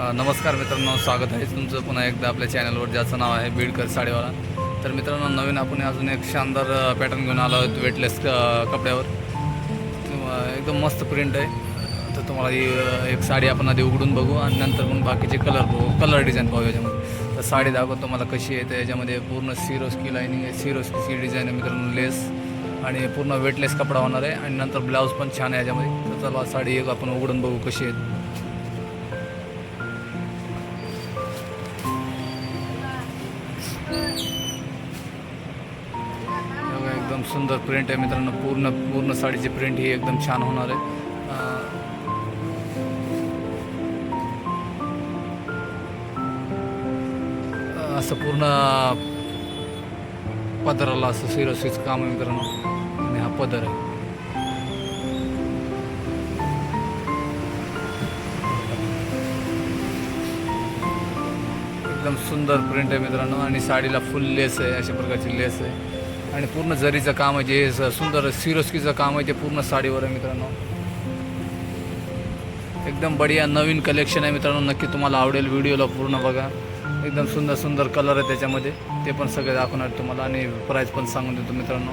नमस्कार मित्रांनो स्वागत आहे तुमचं पुन्हा एकदा आपल्या चॅनलवर ज्याचं नाव आहे बीडकर साडीवाला. तर मित्रांनो नवीन आपण अजून एक शानदार पॅटर्न घेऊन आलो आहोत वेटलेस कपड्यावर. एकदम मस्त प्रिंट आहे. तर तुम्हाला ही एक साडी आपण आधी उघडून बघू आणि नंतर मग बाकीचे कलर बघू. कलर डिझाईन पाहू याच्यामध्ये. तर साडी दाखवतो तुम्हाला कशी आहे तर याच्यामध्ये पूर्ण सिरोस्की लाईनिंग आहे. सिरोस्कीची डिझाईन आहे मित्रांनो लेस आणि पूर्ण वेटलेस कपडा होणार आहे. आणि नंतर ब्लाऊज पण छान आहे याच्यामध्ये. तर चला साडी एक आपण उघडून बघू कशी आहे. बघा, एकदम सुंदर प्रिंट आहे मित्रांनो. पूर्ण पूर्ण साडीची प्रिंट ही एकदम छान होणार आहे. असं पूर्ण पदराला असं सिरोसीचं काम आहे मित्रांनो. आणि हा पदर आहे. एकदम सुंदर प्रिंट आहे मित्रांनो. आणि साडीला फुल लेस आहे अशा प्रकारची लेस आहे. आणि पूर्ण जरीचं काम आहे जे सुंदर सिरोस्कीचं काम आहे ते पूर्ण साडीवर आहे मित्रांनो. एकदम बढिया नवीन कलेक्शन आहे मित्रांनो. नक्की तुम्हाला आवडेल व्हिडिओला पूर्ण बघा. एकदम सुंदर सुंदर कलर आहे त्याच्यामध्ये. ते पण सगळे दाखवणार तुम्हाला आणि प्राईस पण सांगून देतो मित्रांनो.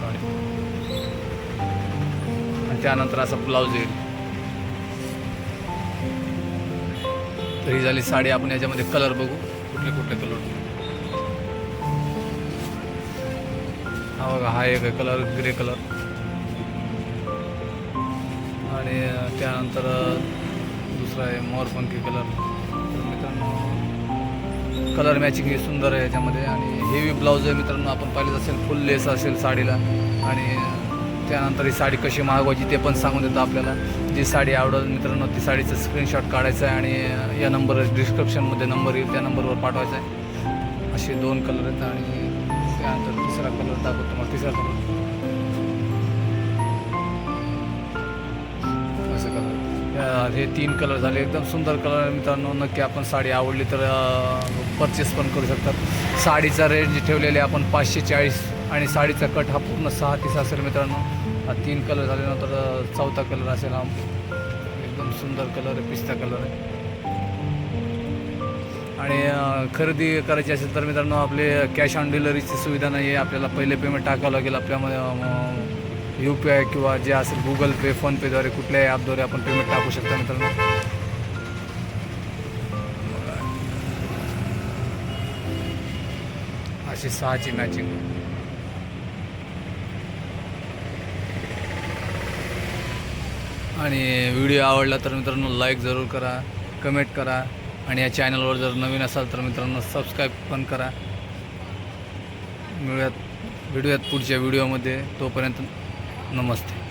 साडी आणि त्यानंतर असा ब्लाऊज येईल. तर ही झाली साडी आपण याच्यामध्ये कलर बघू. कुठले कुठले कलर हा बघा हा एक कलर ग्रे कलर आणि त्यानंतर दुसरा आहे मोरपंखी कलर मित्रांनो कलर मॅचिंग हे सुंदर आहे याच्यामध्ये. आणि हेवी ब्लाऊज आहे मित्रांनो आपण पाहिलेच असेल फुल लेस असेल साडीला. आणि त्यानंतर ही साडी कशी मागवायची ते पण सांगून देतं आपल्याला. जी साडी आवडेल मित्रांनो ती साडीचं स्क्रीनशॉट काढायचं आहे आणि या नंबर डिस्क्रिप्शनमध्ये नंबर येईल त्या नंबरवर पाठवायचा आहे. असे दोन कलर आहेत आणि त्यानंतर तिसरा कलर दाखवतो तुम्हाला तिसरा कलर हे तीन कलर झाले. एकदम सुंदर कलर आहे मित्रांनो. नक्की आपण साडी आवडली तर परचेस पण करू शकतात. साडीचा रेंज ठेवलेले आपण पाचशे चाळीस आणि साडीचा कट हा पूर्ण सहा तीस असेल मित्रांनो. तीन कलर झाल्यानंतर चौथा कलर असेल हा. एकदम सुंदर कलर आहे पिस्ता कलर आहे. आणि खरेदी करायची असेल तर मित्रांनो आपले कॅश ऑन डिलिव्हरीची सुविधा नाही आहे आपल्याला पहिले पेमेंट टाकावं लागेल आपल्यामध्ये यू पी आय किंवा जे असेल गुगल पे फोनपेद्वारे कुठल्याही ॲपद्वारे आपण पेमेंट टाकू शकता मित्रांनो. अशी सहाची मॅचिंग आणि व्हिडिओ आवडला तर मित्रांनो लाईक जरूर करा कमेंट करा आणि या चॅनलवर जर नवीन असाल तर मित्रांनो सबस्क्राईब पण करा. मिळूयात भेटूयात पुढच्या व्हिडिओमध्ये तोपर्यंत नमस्ते